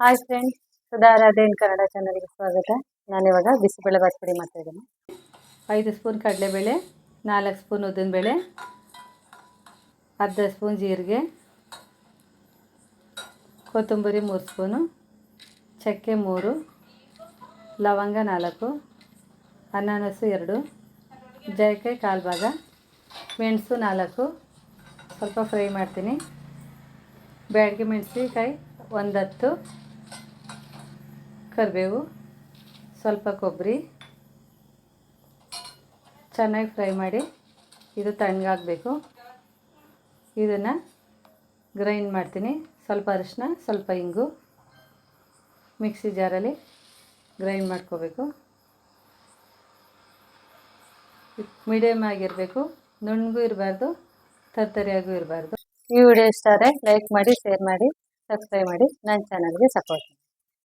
Hi friends ಸುಧಾರಾಧೇನ್ Kannada ಚಾನಲ್ಗೆ ಸ್ವಾಗತ. ನಾನಿವಾಗ ಬಿಸಿಬೇಳೆ ಬಾತ್ ಪುಡಿ ಮಾಡ್ತಾ ಇದ್ದೀನಿ. ಐದು ಸ್ಪೂನ್ ಕಡಲೆಬೇಳೆ, ನಾಲ್ಕು ಸ್ಪೂನ್ ಉದ್ದಿನಬೇಳೆ ಅರ್ಧ ಸ್ಪೂನ್ ಜೀರಿಗೆ, ಕೊತ್ತಂಬರಿ ಮೂರು ಸ್ಪೂನು, ಚಕ್ಕೆ ಮೂರು, ಲವಂಗ ನಾಲ್ಕು, ಅನಾನಸು ಎರಡು, ಜಾಯಿಕಾಯಿ ಕಾಲು ಭಾಗ, ಮೆಣಸು ನಾಲ್ಕು, ಸ್ವಲ್ಪ ಫ್ರೈ ಮಾಡ್ತೀನಿ. ಬ್ಯಾಡಗಿ ಮೆಣಸಿನಕಾಯಿ ಒಂದತ್ತು ಕರಿಬೇವು, ಸ್ವಲ್ಪ ಕೊಬ್ಬರಿ, ಚೆನ್ನಾಗಿ ಫ್ರೈ ಮಾಡಿ ಇದು ತಣ್ಣಗಾಗಬೇಕು ಇದನ್ನು ಗ್ರೈಂಡ್ ಮಾಡ್ತೀನಿ. ಸ್ವಲ್ಪ ಅರಿಶಿನ ಸ್ವಲ್ಪ ಇಂಗು, ಮಿಕ್ಸಿ ಜಾರಲ್ಲಿ ಗ್ರೈಂಡ್ ಮಾಡ್ಕೋಬೇಕು. ಮೀಡಿಯಮ್ ಆಗಿರಬೇಕು, ನುಣ್ಣಗೂ ಇರಬಾರ್ದು, ತರ್ತರಿಯಾಗೂ ಇರಬಾರ್ದು. ಈ ವಿಡಿಯೋ ಇಷ್ಟ ಆದರೆ ಲೈಕ್ ಮಾಡಿ, ಶೇರ್ ಮಾಡಿ, ಸಬ್ಸ್ಕ್ರೈಬ್ ಮಾಡಿ ನನ್ನ ಚಾನಲ್ಗೆ ಸಪೋರ್ಟ್